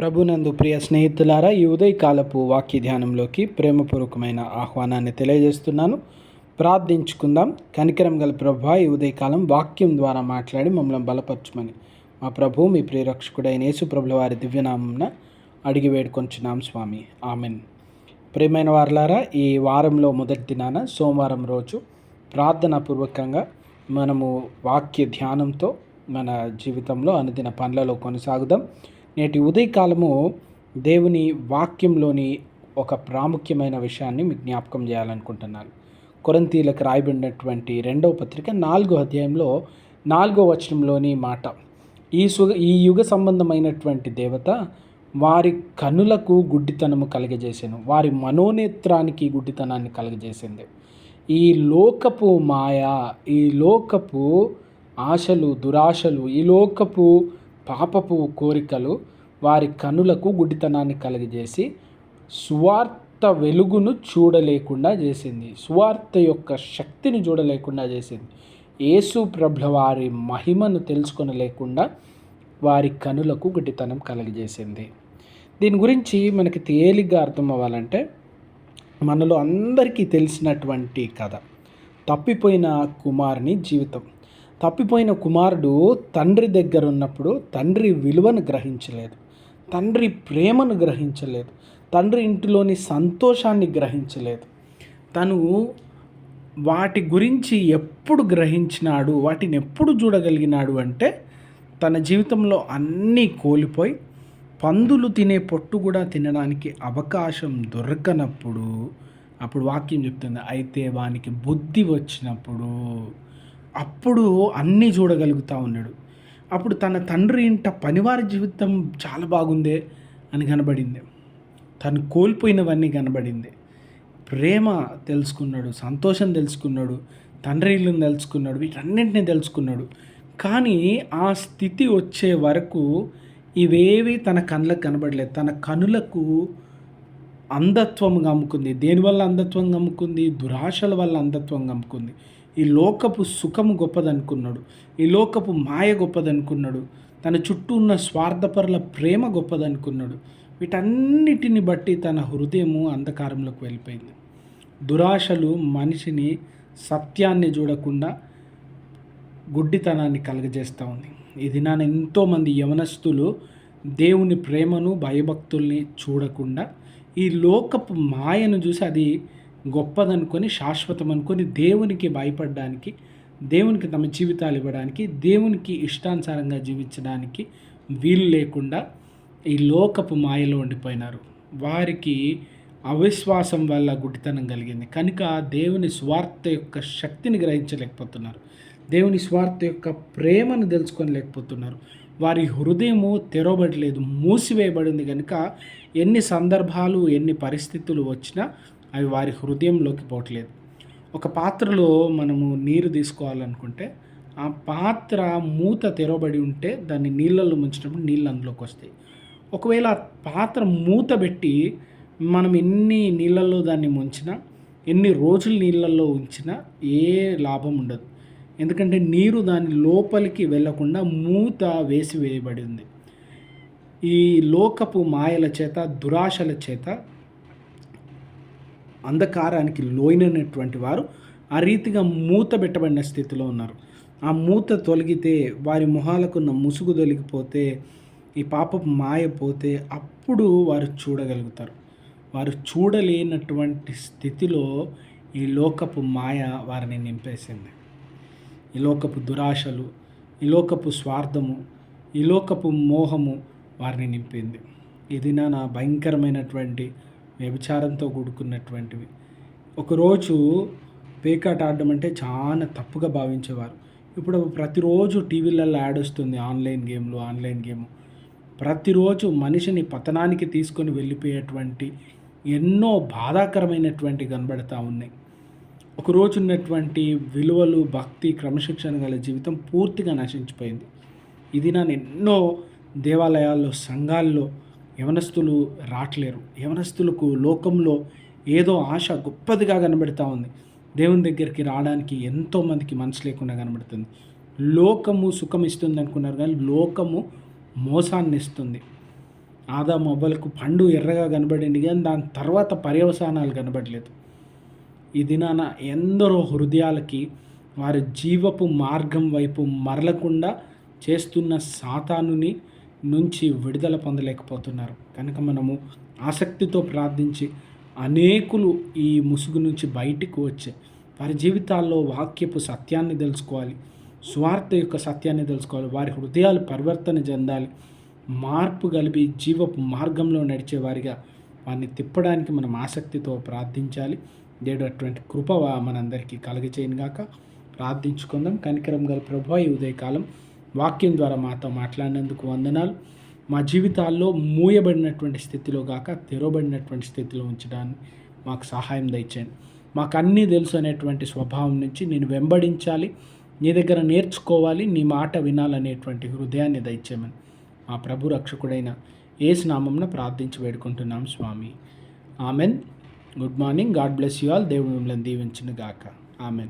ప్రభునందు ప్రియ స్నేహితులారా ఈ ఉదయకాలపు వాక్య ధ్యానంలోకి ప్రేమపూర్వకమైన ఆహ్వానాన్ని తెలియజేస్తున్నాను. ప్రార్థించుకుందాం. కనికరం గల ప్రభా ఈ ఉదయకాలం వాక్యం ద్వారా మాట్లాడి మమ్మల్ని బలపరచమని. మా ప్రభు మీ ప్రియరక్షకుడైన యేసు ప్రభుల వారి దివ్యనామంన అడిగి వేడుకొంచున్నాం స్వామి. ఆమెన్. ప్రియమైన వారులారా ఈ వారంలో మొదటి దినాన సోమవారం రోజు ప్రార్థనాపూర్వకంగా మనము వాక్య ధ్యానంతో మన జీవితంలో అనుదిన పనులలో కొనసాగుదాం. నేటి ఉదయకాలము దేవుని వాక్యంలోని ఒక ప్రాముఖ్యమైన విషయాన్ని మీకు జ్ఞాపకం చేయాలనుకుంటున్నాను. కొరంతీలకు రాయబడినటువంటి రెండవ పత్రిక నాలుగో అధ్యాయంలో నాలుగో వచనంలోని మాట ఈ సు ఈ యుగ సంబంధమైనటువంటి దేవత వారి కనులకు గుడ్డితనము కలగజేసాను. వారి మనోనేత్రానికి గుడ్డితనాన్ని కలగజేసింది. ఈ లోకపు మాయ ఈ లోకపు ఆశలు దురాశలు ఈ లోకపు పాపపు కోరికలు వారి కనులకు గుడ్డితనాన్ని కలిగజేసి సువార్త వెలుగును చూడలేకుండా చేసింది. సువార్త యొక్క శక్తిని చూడలేకుండా చేసింది. యేసు ప్రభుల వారి మహిమను తెలుసుకొనలేకుండా వారి కనులకు గుడ్డితనం కలిగజేసింది. దీని గురించి మనకి తేలిగ్గా అర్థం అవ్వాలంటే మనలో అందరికీ తెలిసినటువంటి కథ. తప్పిపోయిన కుమారుని జీవితం. తప్పిపోయిన కుమారుడు తండ్రి దగ్గర ఉన్నప్పుడు తండ్రి విలువను గ్రహించలేదు. తండ్రి ప్రేమను గ్రహించలేదు. తండ్రి ఇంటిలోని సంతోషాన్ని గ్రహించలేదు. తను వాటి గురించి ఎప్పుడు గ్రహించినాడు వాటిని ఎప్పుడు చూడగలిగినాడు అంటే తన జీవితంలో అన్నీ కోల్పోయి పందులు తినే పొట్టు కూడా తినడానికి అవకాశం దొరకనప్పుడు అప్పుడు వాక్యం చెప్తుంది అయితే వానికి బుద్ధి వచ్చినప్పుడు అప్పుడు అన్నీ చూడగలుగుతూ ఉన్నాడు అప్పుడు తన తండ్రి ఇంట పనివారి జీవితం చాలా బాగుందే అని కనబడింది. తను కోల్పోయినవన్నీ కనబడింది. ప్రేమ తెలుసుకున్నాడు సంతోషం తెలుసుకున్నాడు తండ్రి ఇల్లుని తెలుసుకున్నాడు వీటన్నింటినీ తెలుసుకున్నాడు. కానీ ఆ స్థితి వచ్చే వరకు ఇవేవి తన కళ్ళకు కనబడలేదు తన కనులకు అంధత్వం గమ్ముకుంది దేనివల్ల అంధత్వం గమ్ముకుంది దురాశల వల్ల అంధత్వం గమ్ముకుంది ఈ లోకపు సుఖము గొప్పదనుకున్నాడు. ఈ లోకపు మాయ గొప్పదనుకున్నాడు. తన చుట్టూ ఉన్న స్వార్థపరుల ప్రేమ గొప్పదనుకున్నాడు. వీటన్నిటిని బట్టి తన హృదయము అంధకారంలోకి వెళ్ళిపోయింది. దురాశలు మనిషిని సత్యాన్ని చూడకుండా గుడ్డితనాన్ని కలగజేస్తూ ఉంది. ఈ దినాన ఎంతోమంది యవనస్తులు దేవుని ప్రేమను భయభక్తుల్ని చూడకుండా ఈ లోకపు మాయను చూసి అది గొప్పదనుకొని శాశ్వతం అనుకొని దేవునికి భయపడడానికి దేవునికి తమ జీవితాలు ఇవ్వడానికి దేవునికి ఇష్టానుసారంగా జీవించడానికి వీలు లేకుండా ఈ లోకపు మాయలో ఉండిపోయినారు. వారికి అవిశ్వాసం వల్ల గుడితనం కలిగింది. కనుక దేవుని స్వార్థ యొక్క శక్తిని గ్రహించలేకపోతున్నారు. దేవుని స్వార్థ యొక్క ప్రేమను తెలుసుకోలేకపోతున్నారు. వారి హృదయము తెరవబడలేదు మూసివేయబడింది కనుక ఎన్ని సందర్భాలు ఎన్ని పరిస్థితులు వచ్చినా అవి వారి హృదయంలోకి పోవట్లేదు. ఒక పాత్రలో మనము నీరు తీసుకోవాలనుకుంటే ఆ పాత్ర మూత తెరవబడి ఉంటే దాన్ని నీళ్ళల్లో ముంచినప్పుడు నీళ్ళు అందులోకి వస్తాయి. ఒకవేళ ఆ పాత్ర మూత పెట్టి మనం ఎన్ని నీళ్ళల్లో దాన్ని ముంచినా ఎన్ని రోజులు నీళ్ళల్లో ఉంచినా ఏ లాభం ఉండదు. ఎందుకంటే నీరు దాని లోపలికి వెళ్ళకుండా మూత వేసి వేయబడి ఉంది. ఈ లోకపు మాయల చేత దురాశల చేత అంధకారానికి లోయినటువంటి వారు ఆ రీతిగా మూత పెట్టబడిన స్థితిలో ఉన్నారు. ఆ మూత తొలగితే వారి మొహాలకున్న ముసుగు తొలగిపోతే ఈ పాపపు మాయపోతే అప్పుడు వారు చూడగలుగుతారు. వారు చూడలేనటువంటి స్థితిలో ఈ లోకపు మాయ వారిని నింపేసింది. ఈ లోకపు దురాశలు ఈ లోకపు స్వార్థము ఈ లోకపు మోహము వారిని నింపింది. ఇది నా భయంకరమైనటువంటి వ్యభిచారంతో కూడుకున్నటువంటివి. ఒకరోజు పేకాట ఆడడం అంటే చాలా తప్పుగా భావించేవారు. ఇప్పుడు ప్రతిరోజు టీవీలలో యాడ్ వస్తుంది ఆన్లైన్ గేమ్లు ఆన్లైన్ గేమ్. ప్రతిరోజు మనిషిని పతనానికి తీసుకొని వెళ్ళిపోయేటువంటి ఎన్నో బాధాకరమైనటువంటి కనబడతా ఉన్నాయి. ఒకరోజు ఉన్నటువంటి విలువలు భక్తి క్రమశిక్షణ గల జీవితం పూర్తిగా నశించిపోయింది. ఇది నన్ను ఎన్నో దేవాలయాల్లో సంఘాల్లో యవనస్తులు రావట్లేరు యవనస్తులకు లోకంలో ఏదో ఆశ గొప్పదిగా కనబడుతూ ఉంది. దేవుని దగ్గరికి రావడానికి ఎంతోమందికి మనసు లేకుండా కనబడుతుంది. లోకము సుఖం ఇస్తుంది అనుకున్నారు కానీ లోకము మోసాన్ని ఇస్తుంది ఆదా మొబైల్కు పండు ఎర్రగా కనబడింది కానీ దాని తర్వాత పర్యవసానాలు కనబడలేదు. ఈ దినాన ఎందరో హృదయాలకి వారి జీవపు మార్గం వైపు మరలకుండా చేస్తున్న సాతానుని నుంచి విడుదల పొందలేకపోతున్నారు. కనుక మనము ఆసక్తితో ప్రార్థించి అనేకులు ఈ ముసుగు నుంచి బయటికి వచ్చే వారి జీవితాల్లో వాక్యపు సత్యాన్ని తెలుసుకోవాలి. స్వార్థ యొక్క సత్యాన్ని తెలుసుకోవాలి. వారి హృదయాలు పరివర్తన చెందాలి. మార్పు కలిపి జీవపు మార్గంలో నడిచే వారిగా వారిని తిప్పడానికి మనం ఆసక్తితో ప్రార్థించాలి. దేవుడు అటువంటి కృప మనందరికీ కలగచేయను గాక ప్రార్థించుకుందాం. కనికరం గల ప్రభు ఈ ఉదయకాలం వాక్యం ద్వారా మాతో మాట్లాడినందుకు వందనాలు. మా జీవితాల్లో మూయబడినటువంటి స్థితిలో గాక తెరవబడినటువంటి స్థితిలో ఉంచడానికి మాకు సహాయం దయచేయండి. మాకు అన్నీ తెలుసు అనేటువంటి స్వభావం నుంచి నేను వెంబడించాలి. నీ దగ్గర నేర్చుకోవాలి. నీ మాట వినాలనేటువంటి హృదయాన్ని దయచేయమని మా ప్రభు రక్షకుడైన ఏసు నామంన ప్రార్థించి వేడుకుంటున్నాం స్వామి. Amen. Good morning. God bless you all. దేవుడు మిమ్మల్ని దీవించిన గాక. ఆమెన్.